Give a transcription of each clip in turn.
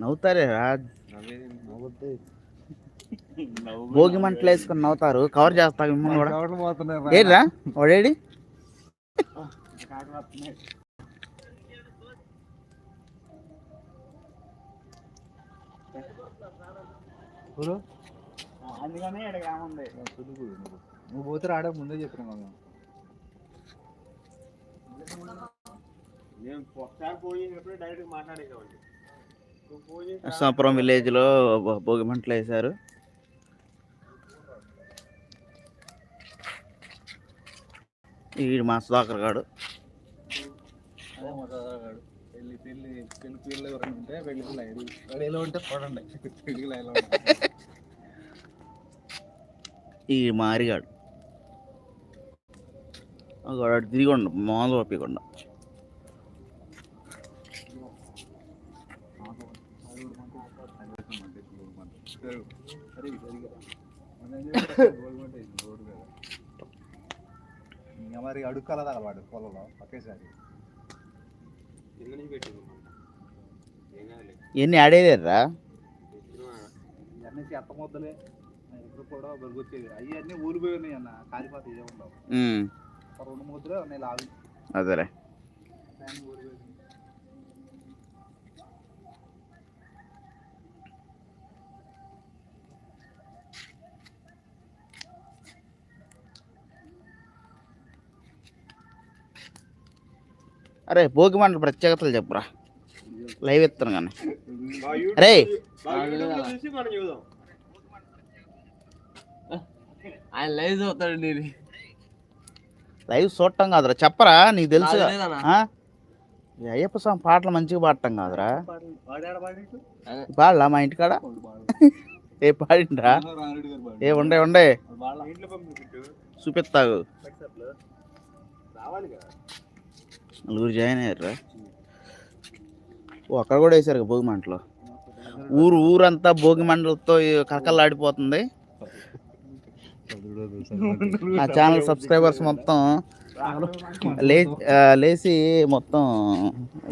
నవ్వుతారే రా. భోగి మంటలు వేసుకొని నవ్వుతారు. కవర్ చేస్తా మిమ్మల్ని కూడా. ఏడ్రా? వాడేడి? అందుకనే ఉంది నువ్వు. పోతే రాడే ముందే చెప్పిన మనం నేను ఒకసారి పోయినప్పుడు డైరెక్ట్ పోయి నరసాపురం విలేజ్లో భో- భోగి మంటలు వేశారు. ఈ మా సుధాకర్ గాడు. పెళ్ళి పెళ్ళి పెళ్ళి పిల్లలు ఎవరైనా ఉంటే పెళ్ళి పిల్ల ఇది. వాడు ఎలా ఉంటే చూడండి. పెళ్ళి పిల్ల ఎలా ఉంటుంది ఈ మారిగాడు. తిరిగి ఉండు. మామూలు ఒప్పికుండా ఇంకా మరి అడుక్కాల తగలవాడు పొలంలో ఒకేసారి. ఇవన్నీ ఆడేదేరా ఇవన్నీ చెత్త ముద్దలే. ఇప్పుడు కూడా బరుగుచ్చేది అవి అన్నీ ఊరిపోయి ఉన్నాయి అన్న. కాలిపోతే ఒక రెండు ముద్దలే ఉన్నాయి లావి. అదేలే. ఊరిపోయి అరే భోగి మంటల ప్రత్యేకతలు చెప్పురా. లైవ్ ఎత్తాను కానీ. అరే. ఆయన లైవ్ చూస్తాడు నేను లైవ్ చూడటం కాదురా చెప్పరా నీకు తెలుసు అయ్యప్ప స్వామి పాటలు మంచిగా పాడటం కాదురా. పాడలా మా ఇంటికాడ? ఏ పాడిండ్రా? ఏ ఉండే ఉండే. చూపిస్తాగు రావాలి కదా. నలుగురు జాయిన్ అయ్యారా ఓ అక్కడ కూడా వేసారు భోగి మంటలో. ఊరు ఊరంతా భోగి మంటలతో కలకల్లాడిపోతుంది. ఆ ఛానల్ సబ్స్క్రైబర్స్ మొత్తం లే లేచి మొత్తం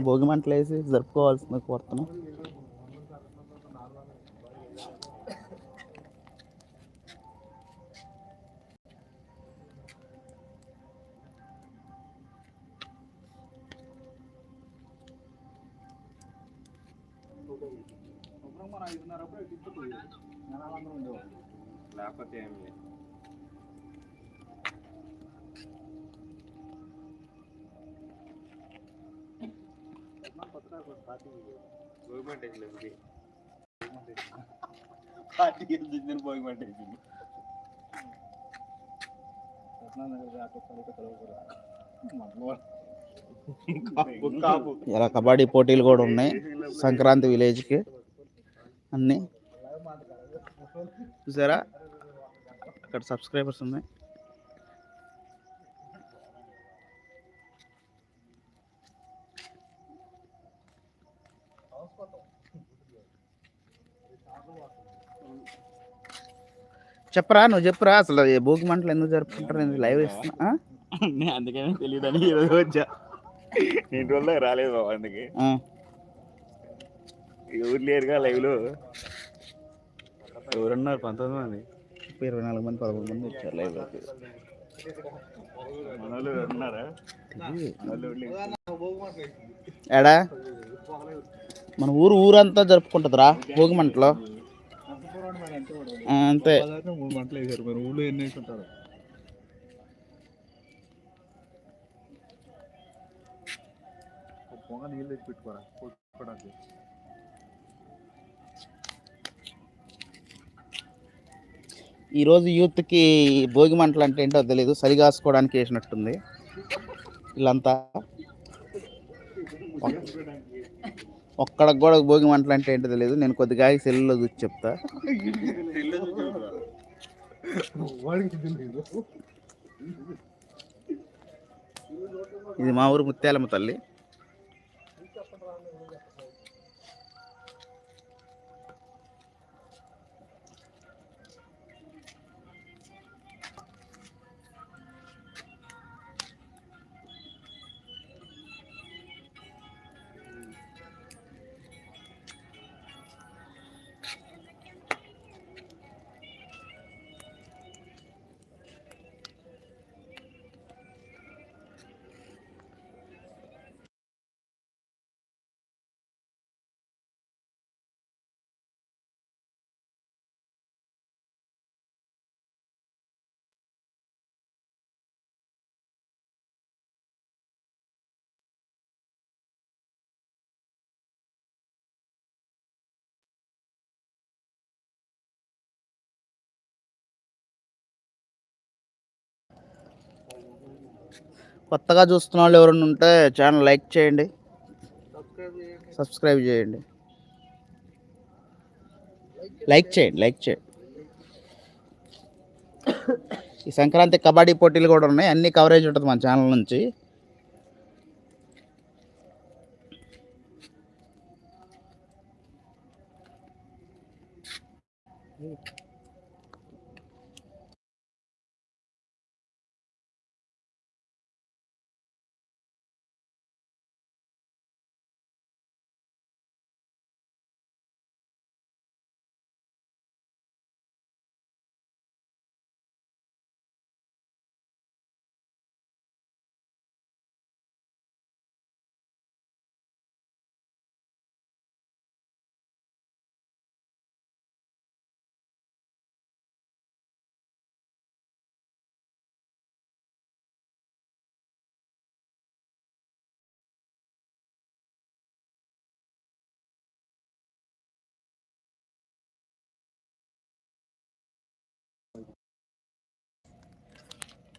భోగి మంటలు వేసి జరుపుకోవాల్సింది కోరుతున్నాం. మనం ఐదున్నరప్పుడు తిప్పుతుంది జనాలందరూ ఉండేవాళ్ళు లేకపోతే ఏం లేదు గవర్నమెంట్ వేసింది పార్టీ గెలిచిందని గవర్నమెంట్ వేసింది రత్నానగర్ దాకా పల్లెట కలవకూడదు. కాపు కాపు. ఇలా కబడ్డీ పోటీలు కూడా ఉన్నాయి. సంక్రాంతి విలేజ్కి అన్నీ. చూసారా? అక్కడ సబ్స్క్రైబర్స్ ఉన్నాయి. చెప్పరా నువ్వు చెప్పురా? అసలు భోగి మంటలు ఎందుకు జరుపుకుంటారు? నేను లైవ్ ఇస్తున్నా అందుకనే తెలియదని ఈరోజు వచ్చా. ఇంటి వల్ల రాలేదు బాబు అందుకే? ఎవరు లేరుగా లైవ్లో ఎవరున్నారు? పంతొమ్మిది మంది. ఇరవై నాలుగు మంది పదకొండు మంది వచ్చారు లైవ్లోకి. ఎడా మన ఊరు ఊరంతా జరుపుకుంటుందిరా భోగి మంటలో. అంతే. మూడు గంటలు వేసారు మరి ఊళ్ళో ఎన్ని వేసి ఉంటారు ఒక పొంగ నీళ్ళు తెచ్చి పెట్టుకోరా కొట్టుకోవడానికి ఈరోజు యూత్కి భోగి మంటలు అంటే ఏంటో తెలియదు సరిగాసుకోవడానికి వేసినట్టుంది. వీళ్ళంతా ఒక్కడికి కూడా భోగి మంటలు అంటే ఏంటో తెలియదు నేను కొద్దిగా సెల్లులో చూసి చెప్తా. ఇది మా ఊరు ముత్యాలమ్మ తల్లి. కొత్తగా చూస్తున్న వాళ్ళు ఎవరైనా ఉంటే ఛానల్ లైక్ చేయండి. సబ్స్క్రైబ్ చేయండి. లైక్ చేయండి లైక్ చేయండి. ఈ సంక్రాంతి కబడ్డీ పోటీలు కూడా ఉన్నాయి. అన్ని కవరేజ్ ఉంటుంది మన ఛానల్ నుంచి.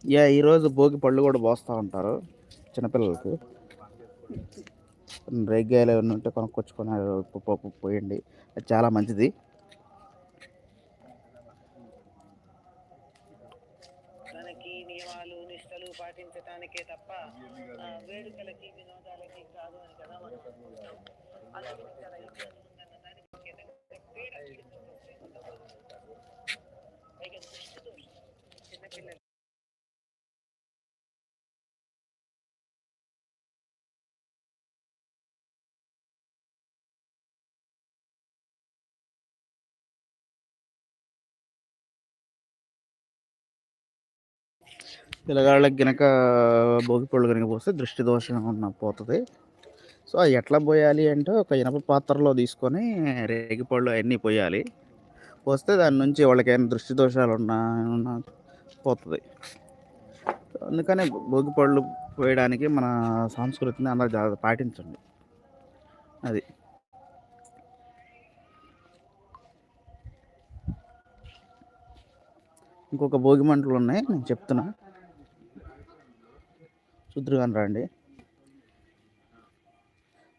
యా ఈరోజు భోగి పళ్ళు కూడా పోస్తూ ఉంటారు చిన్నపిల్లలకి. రేగ్గాయలు ఏమైనా ఉంటే కొనుక్కొచ్చుకొని అవి పోయండి. అది చాలా మంచిది. మనకి నియమాలు నిష్టలు పాటించటానికే తప్ప వేడుకలకి వినోదాలకి కాదు అని కదా మనం అలాగే ఇక్కడ ఇక్కడ ఉందన్న దానికి ఏంటంటే పీడ పీడిస్తుంది. పైగా దృష్టి దోషం. చిన్నపిల్లలు పిల్లగాళ్ళకి గనక భోగిపళ్ళు కనుక పోస్తే దృష్టి దోషం ఉన్న పోతుంది. సో అది ఎట్లా పోయాలి అంటే ఒక ఇనప పాత్రలో తీసుకొని రేగిపళ్ళు అవన్నీ పోయాలి. పోస్తే దాని నుంచి వాళ్ళకి దృష్టి దోషాలు ఉన్నా ఉన్నా పోతుంది. అందుకనే భోగిపళ్ళు పోయడానికి మన సంస్కృతిని అందరూ జాగ్రత్త పాటించండి. అది. ఇంకొక భోగి మంటలు ఉన్నాయి నేను చెప్తున్నా. చూద్దరు రండి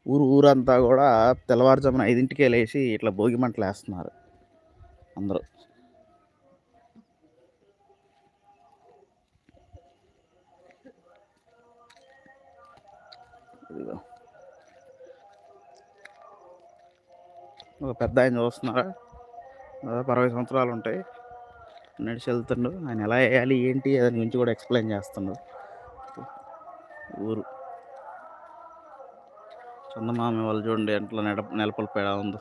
ఊరు ఊరంతా కూడా తెల్లవారుజామున ఐదింటికే లేచి ఇట్లా భోగి మంటలు వేస్తున్నారు అందరూ. ఇదిగో. ఒక పెద్ద ఆయన చూస్తున్నారా? దాదాపు అరవై సంవత్సరాలు ఉంటాయి. నడిచి వెళ్తుండు. ఆయన ఎలా వేయాలి ఏంటి దాని గురించి కూడా ఎక్స్ప్లెయిన్ చేస్తున్నాడు ఊరు. చందమామి వాళ్ళు చూడండి ఎంట్లో నెడ నెలపల పేడ ఉందో.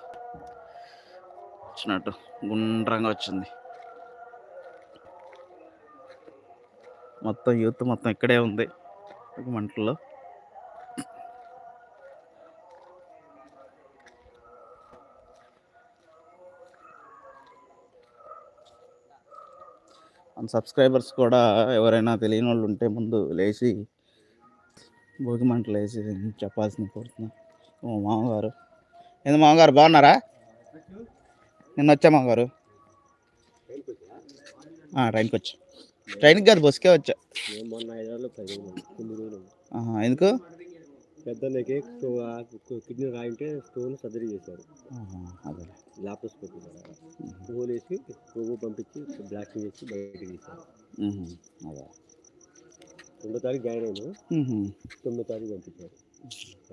వచ్చినట్టు గుండ్రంగా వచ్చింది. మొత్తం యూత్ మొత్తం ఇక్కడే ఉంది. ఒక మంటల్లో. మన సబ్స్క్రైబర్స్ కూడా ఎవరైనా తెలియని వాళ్ళు ఉంటే ముందు లేచి భోగి మంటలు వేసి చెప్పాల్సింది కోరుతున్నా. ఓ మామగారు. ఏంది మామగారు బాగున్నారా? నిన్న వచ్చా మామగారు? ట్రైన్కి వచ్చా. ట్రైన్కి కాదు బస్కే వచ్చా. ఎందుకు? పెద్దన్నకి కిడ్నీ రాయింటే స్టోన్ సర్జరీ చేశారు. స్టోన్ వేసి పంపించి బ్లాస్టింగ్ చేసి బయటకి తీశారు. ఉహు, అదే. రెండో తారీఖు జాయిన్ ఉహు, తొమ్మిదో తారీఖు పంపించారు.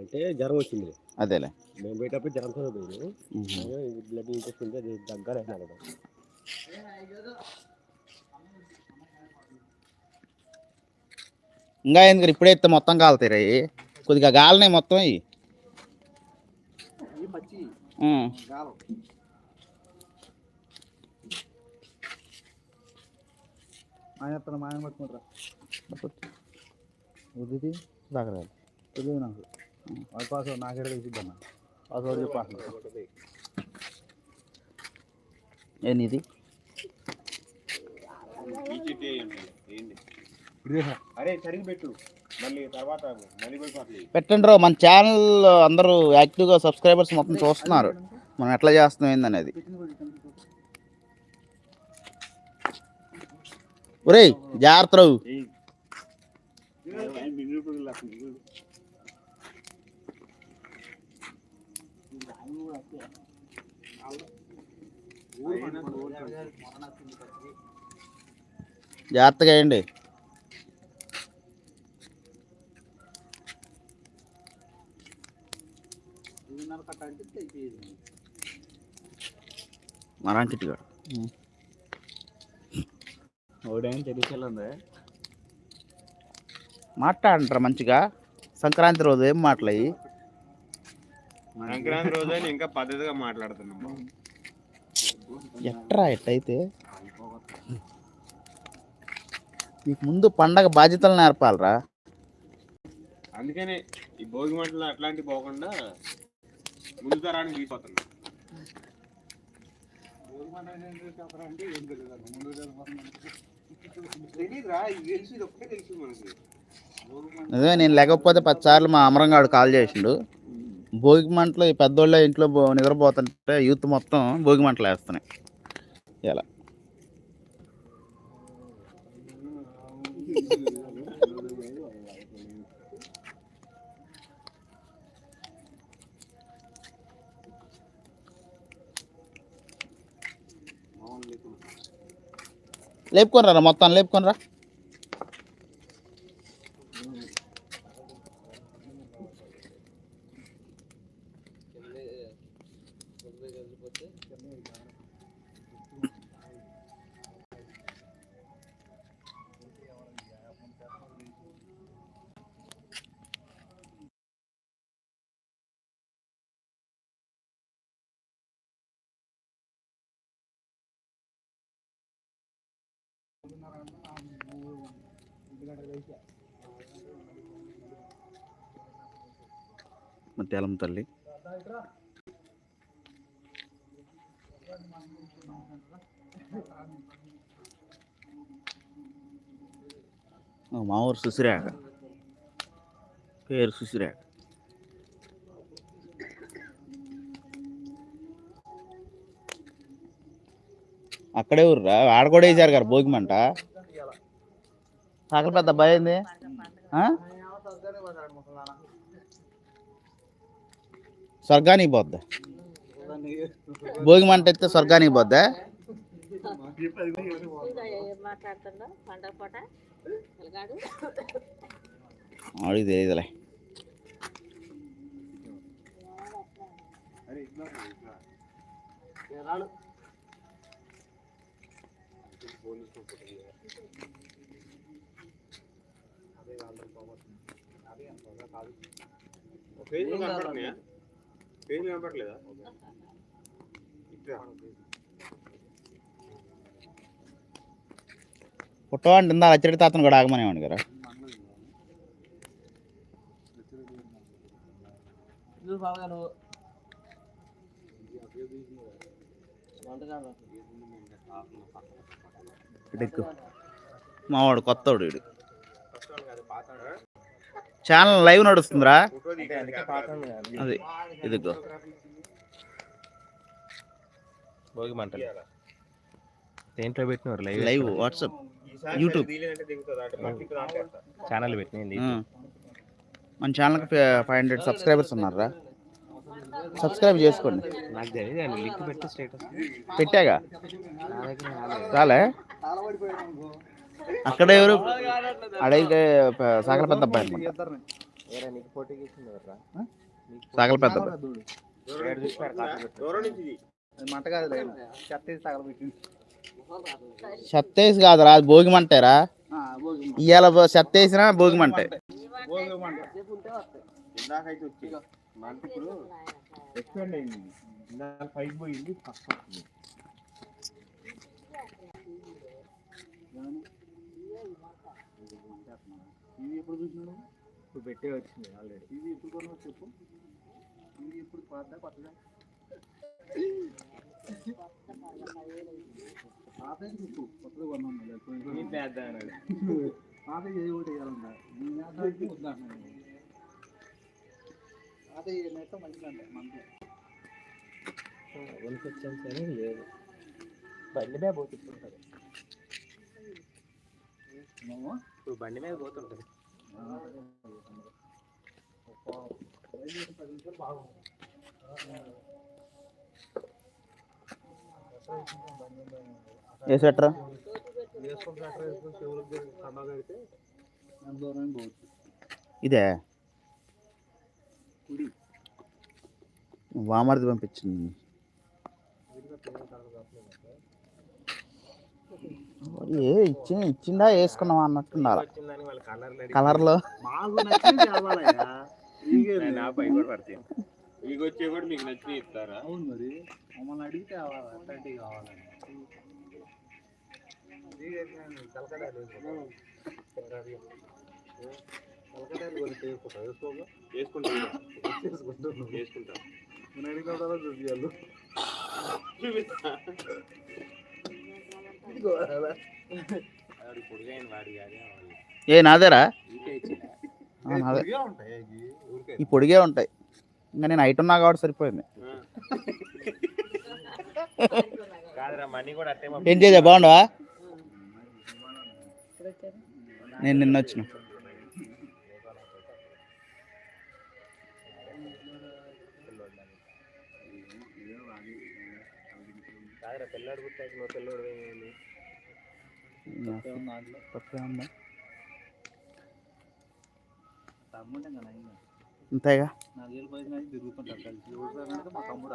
అంటే జ్వరం వచ్చింది. అదేలే. మేము పోయేటప్పుడు జ్వరంతో పోయినాము ఉహు. బ్లడ్ ఇంట్రెస్ట్ ఉంది అది దగ్గర అయినా ఇంకా ఎందుకు ఇప్పుడే ఎత్తే మొత్తం కాలుతాయి కొద్దిగా గాలినాయి మొత్తం ఇవి ఉమ్. ఆయన మాయం పట్టుకుంటారా ఇది దాగరాదు తెలియదు నాకు. వాడి పాస్వర్డ్ నాకు ఎక్కడ తెలిసిద్దన్న పాస్వర్డ్ చెప్పాను ఏంది అరే సరిగి పెట్టు. మళ్ళీ తర్వాత మళ్ళీ పోయి పెట్టండి రో మన ఛానల్ అందరూ యాక్టివ్గా సబ్స్క్రైబర్స్ మొత్తం చూస్తున్నారు. మనం ఎట్లా చేస్తున్నాం ఏందనేది? ఒరేయ్ జాగ్రత్త రావు. జాగ్రత్తగా వేయండి. మరాంకిటి గారు ఓడేం తెలియదు మాట్లాడంటారా మంచిగా. సంక్రాంతి రోజు ఏం మాట్లాయి? సంక్రాంతి రోజు ఇంకా పద్ధతిగా మాట్లాడుతున్నాం ఎట్రా ఎట్టయితే? మీకు ముందు పండగ బాధ్యతలు నేర్పాలరా. అందుకనే ఈ భోగి మంటలు అట్లాంటివి పోకుండా ముందు తరానికి తీసుకుపోతున్నాం తెలీదురా ఇది తెలుసు ఇది ఒక్కటే తెలుసు మనకి. నిజమే నేను లేకపోతే పది సార్లు మా అమరంగాడు కాల్ చేసిండు. భోగి మంటలు ఈ పెద్దోళ్ళ ఇంట్లో నిద్రపోతుంటే యూత్ మొత్తం భోగి మంటలు వేస్తున్నాయి. ఇలా. లేపుకొని రా మొత్తం లేపుకొని రా. మధ్యాహ్నం తల్లి. మా ఊరు సుసిరాక పేరు సుసిరాక అక్కడే ఊర్రా ఆడ కూడా వేసారు కదా భోగిమంట. సాగర్ పెద్ద అబ్బాయి ఏంది స్వర్గానికి పోద్దా. భోగి మంట ఎత్తే స్వర్గానికి పోద్దా? మాట్లాడుతున్నా అడిగి తెలియదులే పేజీలు కనపడుతున్నాయా? పేజీలు కనపడలేదా? పుట్టవాడి ఇందా అచ్చడి తాతను కూడా ఆగమనేవాడు కదా. మావాడు కొత్తవాడు వీడు. ఛానల్ లైవ్ నడుస్తుందిరా. అది ఇదిగో. భోగి మంటలు. దేంట్లో పెట్టినారు? Live live WhatsApp YouTube. Channel పెట్టింది. మన ఛానల్కి ఫైవ్ హండ్రెడ్ సబ్స్క్రైబర్స్ ఉన్నారా సబ్స్క్రైబ్ చేసుకోండి. నాకు తెలియదు లింక్ పెట్టి స్టేటస్. పెట్టాగా? చాలే అక్కడ ఎవరు? అడిగితే ప- సాగల పెద్ద అబ్బాయి? సాగల పెద్ద చెత్తేసి కాదురా అది భోగి మంటేరా? మంట. ఇవాళ చెత్త వేసినా భోగి మంట ఇందాకైతే వచ్చి మంట ఇప్పుడు ఎక్స్పెండ్ అయింది ఇందాక పైకి పోయింది ఫస్ట్ వస్తుంది ఇది ఎప్పుడు చూసినాడు ఇప్పుడు పెట్టే వచ్చింది ఆల్రెడీ ఇది ఎప్పుడు కొన్నావు చెప్పు? ఇది ఎప్పుడు పాత చెప్పు. ఏ ఒకటి వేయాలంట నేను నెట్ట మంచిదంట మనకి సరే లేదు. బండి మీద పోతుంటుంది. మేము ఇప్పుడు బండి మీద పోతుంటుంది. ఏ స్వెటర్? ఇదే? వామర్ది పంపించింది. ఏ ఇచ్చి ఇచ్చిందా వేసుకున్నావా అన్నట్టున్నారు? మాకు నా పై కూడా పడతాయి మీకు వచ్చే కూడా మీకు నచ్చి ఇస్తారా? అవును మరి. మమ్మల్ని అడిగితే అట్లాంటివి వేసుకుంటాం. చూపించాలి ఏ నాదేరా? నాదే. ఈ పొడిగే ఉంటాయి. ఇంకా నేను హైట్ ఉన్నా కాబట్టి సరిపోయింది. కాదురా మనీ కూడా అట్టే ఏం చేసా బాగుండవా? నేను నిన్న వచ్చిన. పిల్లాడు పుట్టాక నువ్వు పిల్లోడు ఏమైంది తప్పే ఉందా తమ్ముడే కదా ఇంకా. అంతేగా నాలుగేళ్ళ తిరుగుతుంటారు కలిసి ఎవరు మా తమ్ముడు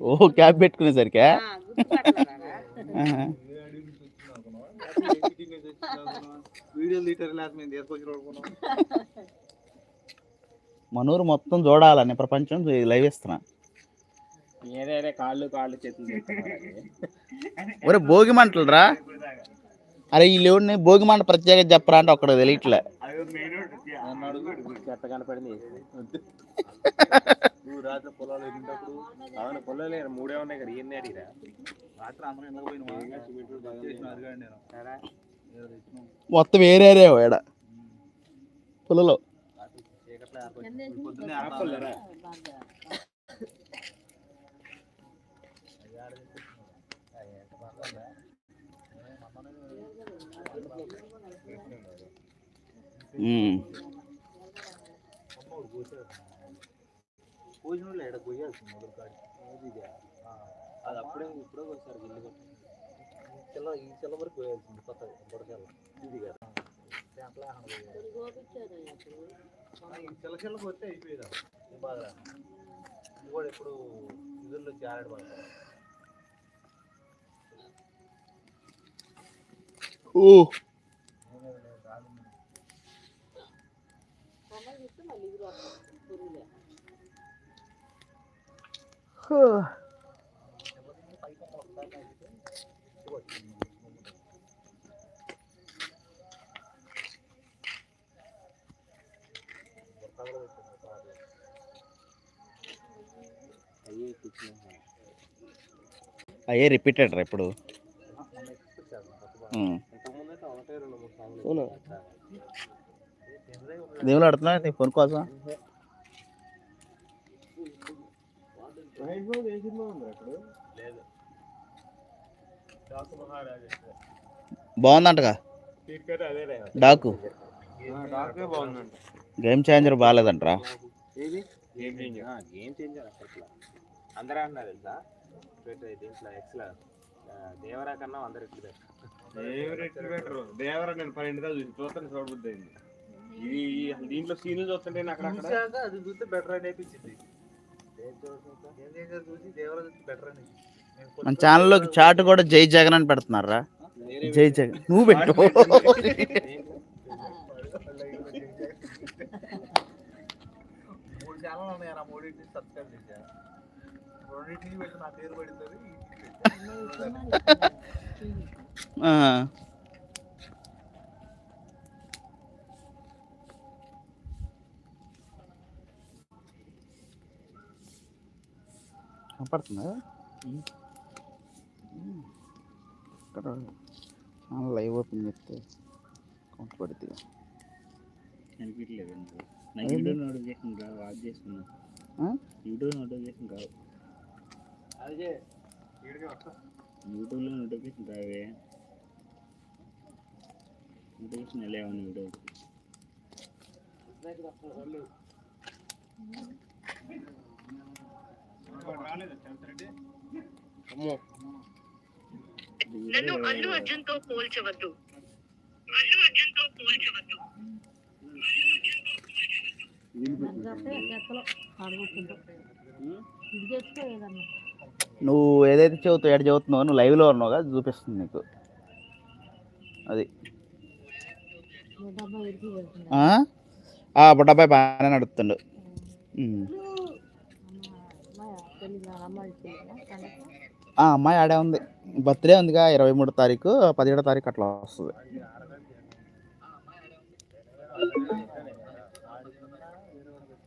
ఓ క్యాబ్ పెట్టుకునేసరికే? వీడియోలు తీటారు మేము మనూరు మొత్తం చూడాలని ప్రపంచం లైవ్ ఇస్తున్నా ఏదేదే కాళ్ళు కాళ్ళు చేతులు ఒరే భోగి మంటలు రా అరే ఈ లేవుడిని భోగి మంట ప్రత్యేకత చెప్పరా అంటే ఒక్కడ తెలియట్లే. చెత్త కనపడింది? నువ్వు రాత్రి పొలాలు ఎగినప్పుడు అవును పొల్లలే మూడే ఉన్నాయి కదా ఇవన్నీ అడిగిరా? రాత్రి అందరం ఎందుకు పోయినా? చేసిన అదిగాడు నేను. ఏదో తెచ్చినాం. మొత్తం వేరేరే ఎడ పులలో. పొద్దున్నే ఆపుకోలేరా? బాగా. ఉమ్. భోజనంలో ఎక్కడ పోయాల్సింది మొదలు కాడి ఇదిగా. ఆ, అది అప్పుడే ఇప్పుడే వచ్చారు ఇల్లు కట్టి ఈ చిల్ల వరకు పోయాల్సింది కొత్త బుడచెల్ల ఇది కదా దాంట్లో ఈ అయిపోయేదా ఈ కూడా ఇప్పుడు ఇదుల్లో జారడు పడతారు ఓ కొమ్మలు చూస్తే మళ్ళీ ఇది వస్తుంది పురుగులే అయ్యే కూర్చున్నాం అయ్యే రిపీటెడ్ రా ఇప్పుడు. అవునా? దేవుళ్ళు ఆడుతున్నా నీ ఫోన్ కోసం? లేదు డాకు మహారాజు బాగుందంటగా? డాకు? డాకే బాగుందంట గేమ్ చేంజర్ బాగాలేదంటరా? ఏది గేమ్ చేంజర్ గేమ్ చేంజర్ అసలు అందరూ అన్నారు తెలుసా పెట్టే దీంట్లో ఎక్స్లా దేవరా కన్నా అందరు ఎట్లు బెటర్. దేవరా నేను పన్నెండుగా చూసి చూస్తాను చూడబుద్ది అయింది. ఇది ఈ- దీంట్లో సీన్లు చూస్తుంటే నాకు అక్కడ చూశాక అది చూస్తే బెటర్ అని అనిపించింది. మన ఛానల్లోకి చాట్ కూడా జై జగన్ అని పెడుతున్నారా? జై జగన్. నువ్వు పెట్టు. రెండింటిని పెట్టి నా పేరు పడింది కనపడుతుందా ఇక్కడ లైవ్ ఓపెన్ చేస్తే కౌంట్ పడుతుంది కనిపించలేదు నా? యూట్యూబ్ నోటిఫికేషన్ రావు ఆఫ్ చేసుకున్నా? యూట్యూబ్ నోటిఫికేషన్ రావు యూట్యూబ్లో నోటిఫికేషన్ రావే నోటిఫికేషన్ లేవని వీడియో నన్ను అల్లు అర్జున్తో పోల్చవద్దు. అల్లు అర్జున్తో పోల్చవద్దు. నువ్వు ఏదైతే చదువుతావు ఎక్కడ చదువుతున్నావు నువ్వు లైవ్లో ఉన్నావు కదా చూపిస్తుంది నీకు. అది. మీ డబ్బా ఇరికి వెళ్తుంది ఆ? ఆ బుడ్డబ్బాయి బాగానే నడుపుతుండు. అమ్మాయి ఆడే ఉంది. బర్త్డే ఉందిగా ఇరవై మూడో తారీఖు పదిహేడో తారీఖు అట్లా వస్తుంది.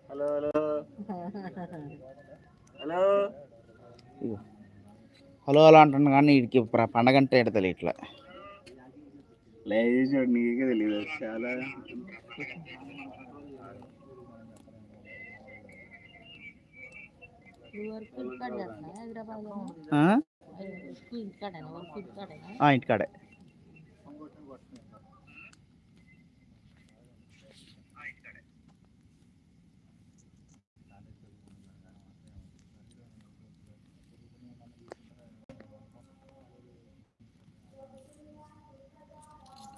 Hello hello. Hello. Hello hello అంటున్నాను కానీ వీడికి పండగ అంటే తెలియదు ఇట్లా చూసాడు నీకే తెలియదు చాలా ఇంటికాడే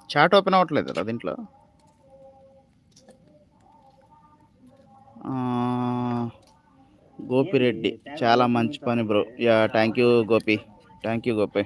చాట్ ఓపెన్ అవ్వట్లేదు కదా దీంట్లో. ఆ, గోపిరెడ్డి చాలా మంచి పని bro. Yeah thank you Gopi. Thank you Gopi.